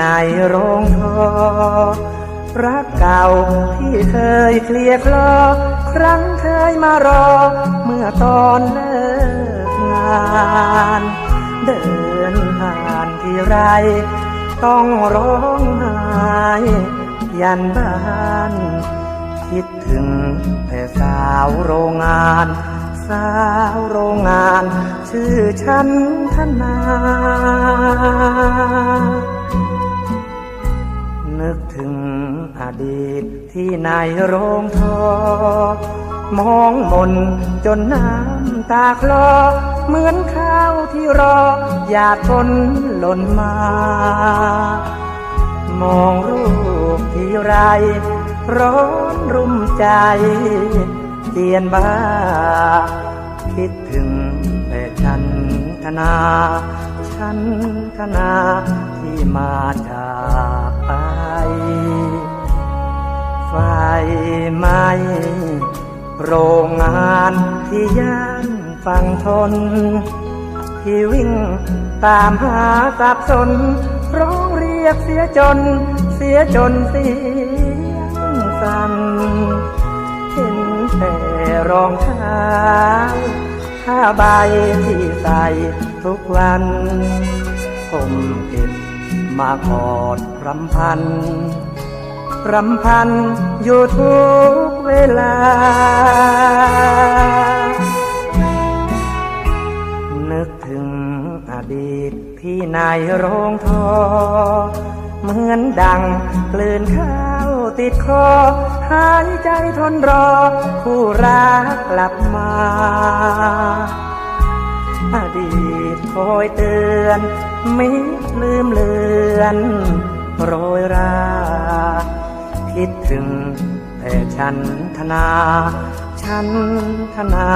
ดีตที่ในโรงทอ รักเก่าที่เคยเคลียร์คลอ ครั้งเคยมารอ เมื่อตอนเลิกงาน เดินผ่านที่ไร ต้องร้องไห้ยันบ้านคิดถึงแต่สาวโรงงาน สาวโรงงาน ชื่อฉันธนา ดีตที่ในโรงทอ มองมนจนน้ำตาคลอ เหมือนข้าวที่รอ อยากฝนหล่นมา มองรูปที่ไร ร้อนรุ่มใจเจียนบ้า คิดถึงแต่ฉันธนาฉันธนาที่มาจากไป ไฟไหมโรงงานที่ย่านฝั่งทน ที่วิ่งตามหาสับสน ร้องเรียกเสียจน เสียจนเสียงสั่นเห็นแต่รองเท้าผ้าใบที่ใส่ทุกวัน ผมเก็บมากอดรำพัน รำพันอยู่ทุกเวลา นึกถึงอดีตที่ในโรงทอ เหมือนดังกลืนข้าวติดคอ หายใจทนรอ คู่รักกลับมา อดีตคอยเตือนไม่ลืมเลือนโรยรา คิดถึงแต่ฉันธนา ฉันธนา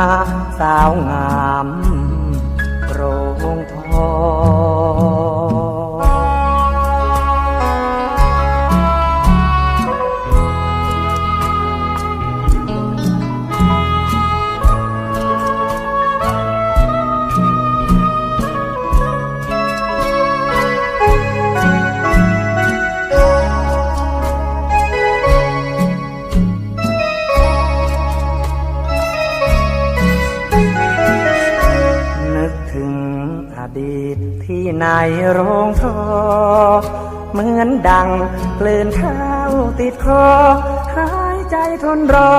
สาวงามโร อดีตที่ในโรงทอเหมือนดังกลืนข้าวติดคอหายใจทนรอ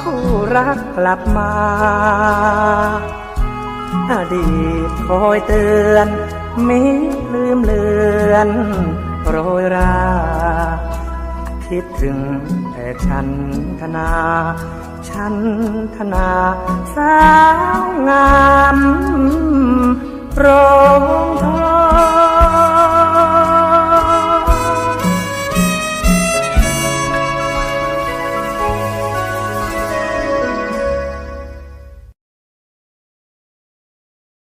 คู่รักกลับมา อดีตคอยเตือนมิลืมเลือนโรยรา คิดถึงแต่ฉันธนา ฉันธนา สาวงาม